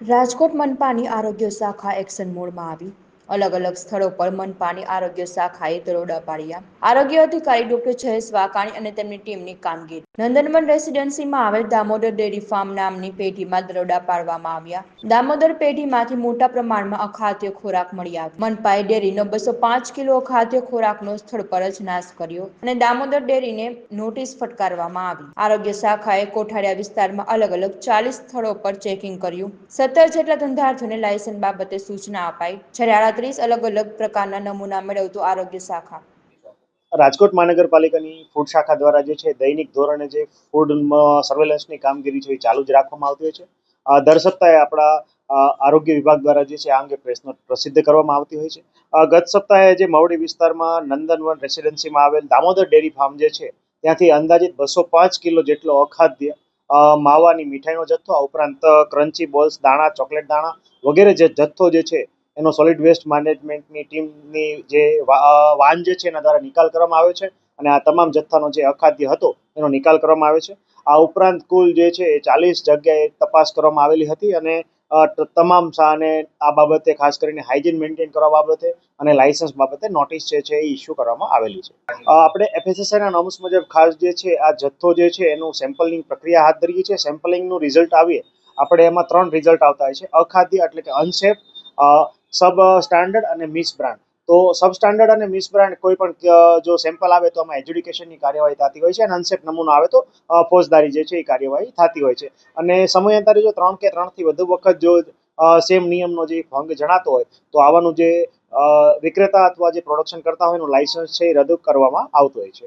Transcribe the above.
રાજકોટ મનપાની આરોગ્ય શાખા એક્શન મોડમાં આવી. અલગ અલગ સ્થળો પર મનપાની આરોગ્ય શાખાએ દરોડા પાડ્યા. આરોગ્ય અધિકારી ડોક્ટર જયેશ વાકાણી અને તેમની ટીમની કામગીરી. નંદનવન રેસિડેન્સીમાં આવેલ દામોદર ડેરી ફાર્મ નામની પેઢીમાં દરોડા પાડવામાં આવ્યા. દામોદર પેઢીમાંથી મોટા પ્રમાણમાં અખાદ્ય ખોરાક મળી આવ્યો. મનપાએ ડેરીનો બસો પાંચ કિલો અખાદ્ય ખોરાકનો સ્થળ પર જ નાશ કર્યો અને દામોદર ડેરીને નોટિસ ફટકારવામાં આવી. આરોગ્ય શાખાએ કોઠારિયા વિસ્તારમાં અલગ અલગ ચાલીસ સ્થળો પર ચેકિંગ કર્યું. સત્તર જેટલા ધંધાર્થીઓને લાયસન્સ બાબતે સૂચના અપાઈ. જ્યારે આડત્રીસ અલગ અલગ પ્રકારના નમૂના મેળવતું આરોગ્ય શાખા રાજકોટ મહાનગરપાલિકાની ફૂડ શાખા દ્વારા જે છે દૈનિક ધોરણે જે ફૂડ સર્વેલન્સની કામગીરી છે એ ચાલુ જ રાખવામાં આવતી હોય છે. દર સપ્તાહે આપણા આરોગ્ય વિભાગ દ્વારા જે છે આ અંગે પ્રેસ પ્રસિદ્ધ કરવામાં આવતી હોય છે. ગત સપ્તાહે જે મવડી વિસ્તારમાં નંદનવન રેસિડેન્સીમાં આવેલ દામોદર ડેરી ફાર્મ જે છે, ત્યાંથી અંદાજિત બસો પાંચ કિલો જેટલો અખાદ્ય માવાની મીઠાઈનો જથ્થો, આ ઉપરાંત ક્રન્ચી બોલ્સ દાણા ચોકલેટ દાણા વગેરે જે જથ્થો જે છે એનો સોલિડ વેસ્ટ મેનેજમેન્ટની ટીમની જે વાન જે છે એના દ્વારા નિકાલ કરવામાં આવ્યો છે અને આ તમામ જથ્થાનો જે અખાદ્ય હતો એનો નિકાલ કરવામાં આવ્યો છે. આ ઉપરાંત કુલ જે છે એ ચાલીસ જગ્યાએ તપાસ કરવામાં આવેલી હતી અને તમામ શાહને આ બાબતે ખાસ કરીને હાઇજીન મેન્ટેન કરવા બાબતે અને લાયસન્સ બાબતે નોટિસ જે છે એ ઇસ્યુ કરવામાં આવેલી છે. આપણે એફએસએસઆઈના નોમ્સ મુજબ ખાસ જે છે આ જથ્થો જે છે એનું સેમ્પલિંગ પ્રક્રિયા હાથ ધરીએ છીએ. સેમ્પલિંગનું રિઝલ્ટ આવીએ. આપણે એમાં ત્રણ રિઝલ્ટ આવતા હોય છે. અખાદ્ય એટલે કે અનસેફ સબ સ્ટાન્ડર્ડ અને મિસ બ્રાન્ડ. તો સબ સ્ટાન્ડર્ડ અને મિસ બ્રાન્ડ કોઈ પણ જો સેમ્પલ આવે તો આમાં એજ્યુડિકેશનની કાર્યવાહી થતી હોય છે અને અનસેફ નમૂનો આવે તો ફોજદારી જે છે એ કાર્યવાહી થતી હોય છે. અને સમયાંતરે જો ત્રણ કે ત્રણથી વધુ વખત જો સેમ નિયમનો જે ભંગ જણાતો હોય, તો આવાનું જે વિક્રેતા અથવા જે પ્રોડક્શન કરતા હોય એનું લાયસન્સ છે એ રદ કરવામાં આવતું હોય છે.